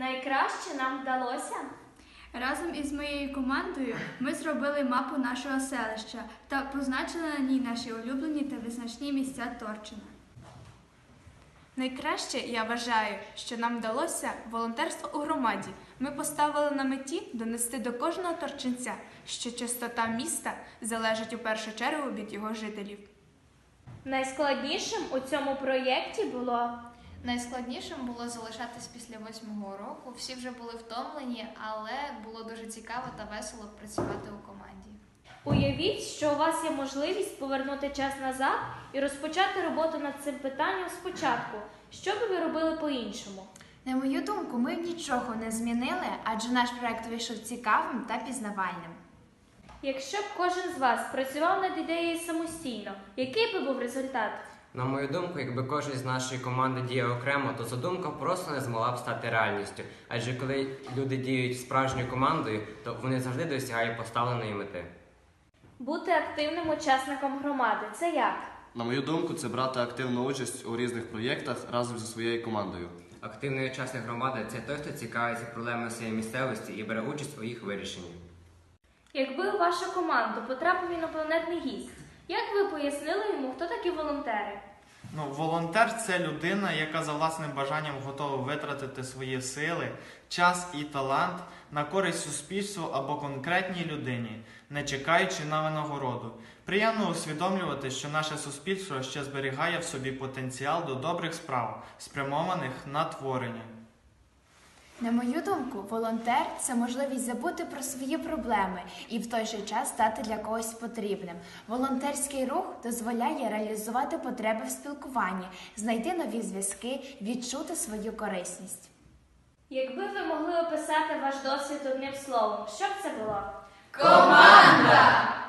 Найкраще нам вдалося. Разом із моєю командою ми зробили мапу нашого селища та позначили на ній наші улюблені та визначні місця Торчина. Найкраще я вважаю, що нам вдалося волонтерство у громаді. Ми поставили на меті донести до кожного торчинця, що чистота міста залежить у першу чергу від його жителів. Найскладнішим у цьому проєкті було Найскладнішим було залишатись після восьмого року. Всі вже були втомлені, але було дуже цікаво та весело працювати у команді. уявіть, що у вас є можливість повернути час назад і розпочати роботу над цим питанням спочатку. Що би ви робили по-іншому? На мою думку, ми б нічого не змінили, адже наш проект вийшов цікавим та пізнавальним. Якщо б кожен з вас працював над ідеєю самостійно, який би був результат? На мою думку, якби кожен з нашої команди діяв окремо, то задумка просто не змогла б стати реальністю. Адже коли люди діють справжньою командою, то вони завжди досягають поставленої мети. Бути активним учасником громади це як? На мою думку, це брати активну участь у різних проєктах разом зі своєю командою. Активний учасник громади це той, хто цікавиться проблемами своєї місцевості і бере участь у їх вирішенні. Якби у вашу команду потрапив інопланетний гість, як ви пояснили йому, хто такі волонтери? Ну, волонтер це людина, яка за власним бажанням готова витратити свої сили, час і талант на користь суспільству або конкретній людині, не чекаючи на винагороду. Приємно усвідомлювати, що наше суспільство ще зберігає в собі потенціал до добрих справ, спрямованих на творення. На мою думку, волонтер це можливість забути про свої проблеми і в той же час стати для когось потрібним. Волонтерський рух дозволяє реалізувати потреби в спілкуванні, знайти нові зв'язки, відчути свою корисність. Якби ви могли описати ваш досвід одним словом, що б це було? Команда!